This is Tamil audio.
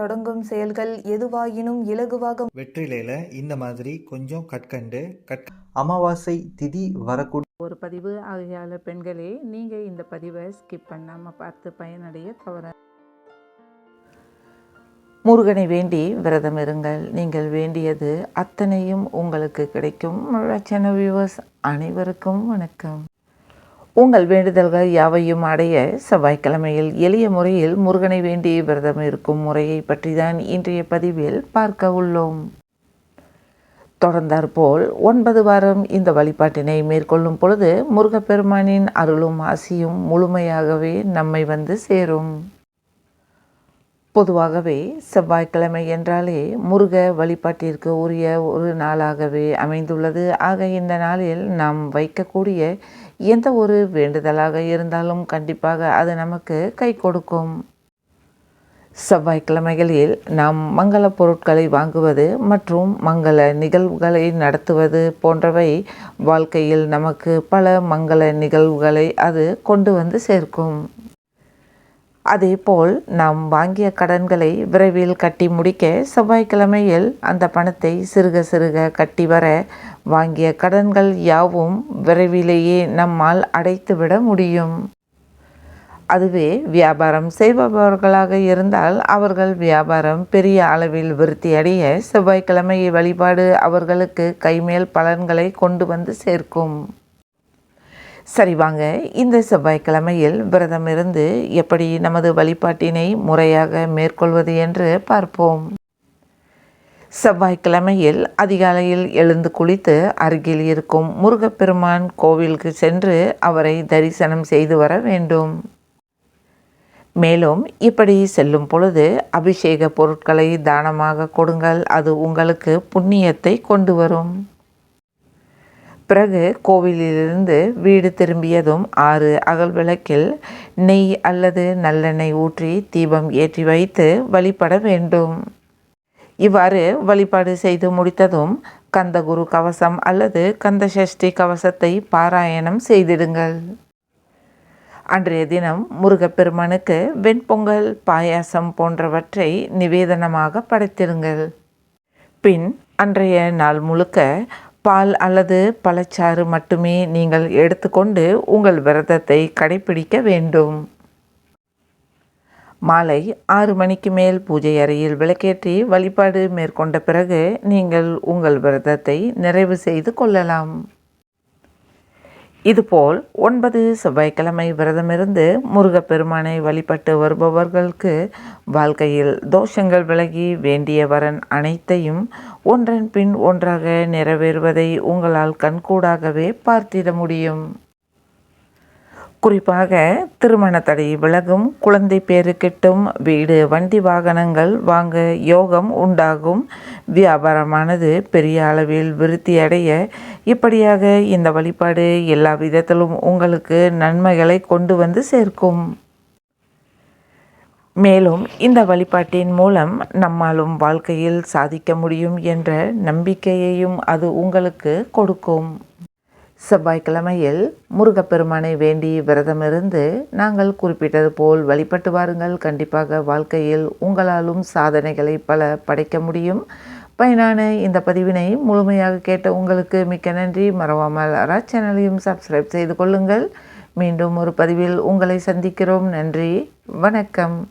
தொடங்கும் செயல்கள் எதுவாயினும் இலகுவாக வெற்றிலையில் இந்த மாதிரி கொஞ்சம் கற்கண்டு கற் அமாவாசை திதி வரக்கூடிய ஒரு பதிவு ஆகையால் பெண்களே நீங்கள் இந்த பதிவை ஸ்கிப் பண்ணாமல் பார்த்து பயனடைய தவற. முருகனை வேண்டி விரதம் இருங்கள். நீங்கள் வேண்டியது அத்தனையும் உங்களுக்கு கிடைக்கும். ரச்சன வியூவர்ஸ் அனைவருக்கும் வணக்கம். உங்கள் வேண்டுதல்கள் யாவையும் அடைய செவ்வாய்க்கிழமையில் எளிய முறையில் முருகனை வேண்டிய விரதம் இருக்கும் முறையை பற்றி தான் இன்றைய பதிவில் பார்க்க உள்ளோம். தொடர்ந்தாற்போல் ஒன்பது வாரம் இந்த வழிபாட்டினை மேற்கொள்ளும் பொழுது முருகப்பெருமானின் அருளும் ஆசியும் முழுமையாகவே நம்மை வந்து சேரும். பொதுவாகவே செவ்வாய்க்கிழமை என்றாலே முருக வழிபாட்டிற்கு உரிய ஒரு நாளாகவே அமைந்துள்ளது. ஆக இந்த நாளில் நாம் வைக்கக்கூடிய எந்த ஒரு வேண்டுதலாக இருந்தாலும் கண்டிப்பாக அது நமக்கு கை கொடுக்கும். செவ்வாய்க்கிழமைகளில் நாம் மங்கள பொருட்களை வாங்குவது மற்றும் மங்கள நிகழ்வுகளை நடத்துவது போன்றவை வாழ்க்கையில் நமக்கு பல மங்கள நிகழ்வுகளை அது கொண்டு வந்து சேர்க்கும். அதேபோல் நாம் வாங்கிய கடன்களை விரைவில் கட்டி முடிக்க செவ்வாய்க்கிழமையில் அந்த பணத்தை சிறுக சிறுக கட்டி வர வாங்கிய கடன்கள் யாவும் விரைவிலேயே நம்மால் அடைத்துவிட முடியும். அதுவே வியாபாரம் செய்பவர்களாக இருந்தால் அவர்கள் வியாபாரம் பெரிய அளவில் விருத்தியடைய செவ்வாய்க்கிழமை வழிபாடு அவர்களுக்கு கைமேல் பலன்களை கொண்டு வந்து சேர்க்கும். சரி வாங்க இந்த செவ்வாய்க்கிழமையில் விரதம் இருந்து எப்படி நமது வழிபாட்டினை முறையாக மேற்கொள்வது என்று பார்ப்போம். செவ்வாய்க்கிழமையில் அதிகாலையில் எழுந்து குளித்து அருகில் இருக்கும் முருகப்பெருமான் கோவிலுக்கு சென்று அவரை தரிசனம் செய்து வர வேண்டும். மேலும் இப்படி செல்லும் பொழுது அபிஷேக பொருட்களை தானமாக கொடுங்கள் அது உங்களுக்கு புண்ணியத்தை கொண்டு வரும். பிறகு கோவிலிலிருந்து வீடு திரும்பியதும் ஆறு அகல் விளக்கில் நெய் அல்லது நல்லெண்ணெய் ஊற்றி தீபம் ஏற்றி வைத்து வழிபட வேண்டும். இவ்வாறு வழிபாடு செய்து முடித்ததும் கந்தகுரு கவசம் அல்லது கந்த சஷ்டி கவசத்தை பாராயணம் செய்திடுங்கள். அன்றைய தினம் முருகப்பெருமானுக்கு வெண்பொங்கல் பாயாசம் போன்றவற்றை நிவேதனமாக படைத்திருங்கள். பின் அன்றைய நாள் முழுக்க பால் அல்லது பழச்சாறு மட்டுமே நீங்கள் எடுத்துக்கொண்டு உங்கள் விரதத்தை கடைபிடிக்க வேண்டும். மாலை ஆறு மணிக்கு மேல் பூஜை அறையில் விளக்கேற்றி வழிபாடு மேற்கொண்ட பிறகு நீங்கள் உங்கள் விரதத்தை நிறைவு செய்து கொள்ளலாம். இதுபோல் ஒன்பது செவ்வாய்க்கிழமை விரதமிருந்து முருகப்பெருமானை வழிபட்டு வருபவர்களுக்கு வாழ்க்கையில் தோஷங்கள் விலகி வேண்டிய வரன் அனைத்தையும் ஒன்றன் பின் ஒன்றாக நிறைவேறுவதை உங்களால் கண்கூடாகவே பார்த்திட முடியும். குறிப்பாக திருமண தடை விலகும் குழந்தை பேரு கிட்டும் வீடு வண்டி வாகனங்கள் வாங்க யோகம் உண்டாகும் வியாபாரமானது பெரிய அளவில் விருத்தி அடைய இப்படியாக இந்த வழிபாடு எல்லா விதத்திலும் உங்களுக்கு நன்மைகளை கொண்டு வந்து சேர்க்கும். மேலும் இந்த வழிபாட்டின் மூலம் நம்மாலும் வாழ்க்கையில் சாதிக்க முடியும் என்ற நம்பிக்கையையும் அது உங்களுக்கு கொடுக்கும். செவ்வாய்க்கிழமையில் முருகப்பெருமானை வேண்டி விரதமிருந்து நாங்கள் குறிப்பிட்டது போல் வழிபட்டு வாருங்கள். கண்டிப்பாக வாழ்க்கையில் உங்களாலும் சாதனைகளை பல படைக்க முடியும். பயனான இந்த பதிவினை முழுமையாக கேட்ட உங்களுக்கு மிக்க நன்றி. மறவாமல் அரா சேனலையும் சப்ஸ்கிரைப் செய்து கொள்ளுங்கள். மீண்டும் ஒரு பதிவில் உங்களை சந்திக்கிறோம். நன்றி. வணக்கம்.